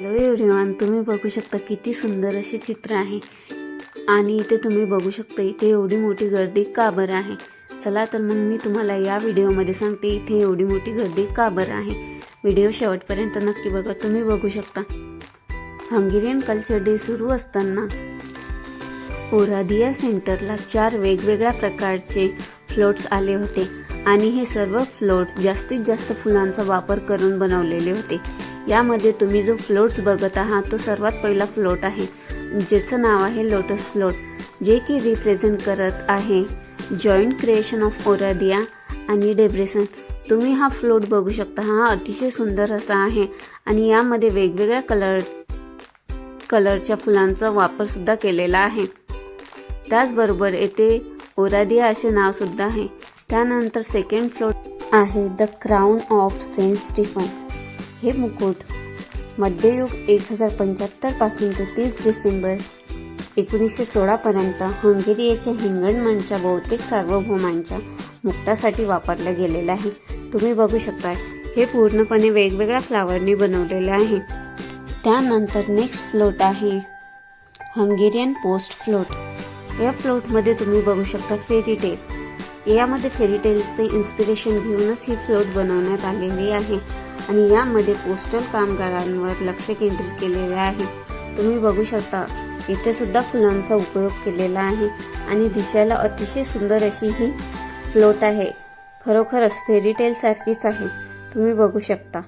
Hello everyone तुम्ही बघू शकता किती सुंदर असे चित्र आहे. आणि इथे तुम्ही बघू शकता इथे एवढी मोठी गर्दी का बरं आहे? चला तर मग मी तुम्हाला या व्हिडिओमध्ये सांगते इथे एवढी मोठी गर्दी का बरं आहे? व्हिडिओ शेवटपर्यंत नक्की बघा तुम्ही बघू शकता. हंगेरियन कल्चर डे सुरू असताना ओरादिया सेंटरला चार वेगवेगळ्या प्रकारचे फ्लोट्स आले होते. आणि हे सर्व फ्लोट्स जास्तीत जास्त फुलांचा वापर करून बनवलेले होते. यामध्ये तुम्ही जो फ्लोट्स बघत आहात तो सर्वात पहिला फ्लोट आहे. ज्याचं नाव आहे लोटस फ्लोट जे की रिप्रेझेंट करत आहे जॉईंट क्रिएशन ऑफ ओरादिया आणि डेब्रेसन तुम्ही हा फ्लोट बघू शकता. हा अतिशय सुंदर असा आहे आणि यामध्ये वेगवेगळ्या कलर कलरच्या फुलांचा वापरसुद्धा केलेला आहे. त्याचबरोबर येथे ओरादिया असे नावसुद्धा आहे. त्यानंतर सेकंड फ्लोट आहे the crown of Saint Stephen हे मुकुट मध्ययुग एक हजार पंच्याहत्तरपासून ते तीस डिसेंबर एकोणीसशे सोळापर्यंत हंगेरियाच्या हिंगणमनच्या बहुतेक सार्वभौमांच्या मुक्तासाठी वापरलं गेलेलं आहे. तुम्ही बघू शकता हे पूर्णपणे वेगवेगळ्या फ्लावरने बनवलेले आहे. त्यानंतर नेक्स्ट फ्लोट आहे हंगेरियन पोस्ट फ्लोट या फ्लोटमध्ये तुम्ही बघू शकता फेरीटेल यामध्ये फेरीटेलचे इन्स्पिरेशन घेऊनच ही फ्लोट बनवण्यात आलेली आहे. आणि यामध्ये पोस्टल कामगारांवर लक्ष केंद्रित केलेले आहे. तुम्ही बघू शकता इथे सुद्धा फुलांचा उपयोग केलेला आहे आणि दिशाला अतिशय सुंदर अशी ही फ्लोट आहे. खरोखरच फेरीटेल सारखीच आहे. तुम्ही बघू शकता.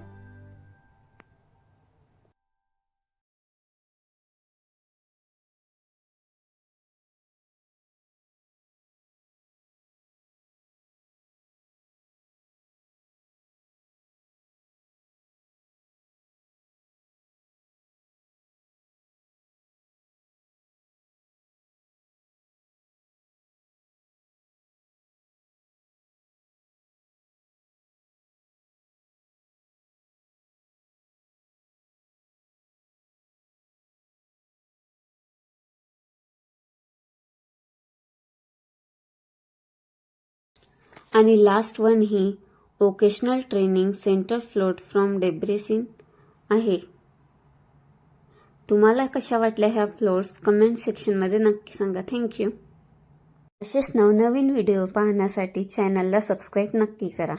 आणि last one he occasional training centre float from Debrecen आहे. तुम्हाला कशा वाटल्या ह्या फ्लोट्स कमेंट सेक्शनमध्ये नक्की सांगा. थँक्यू असेच नवनवीन व्हिडिओ पाहण्यासाठी चॅनलला सबस्क्राईब नक्की करा.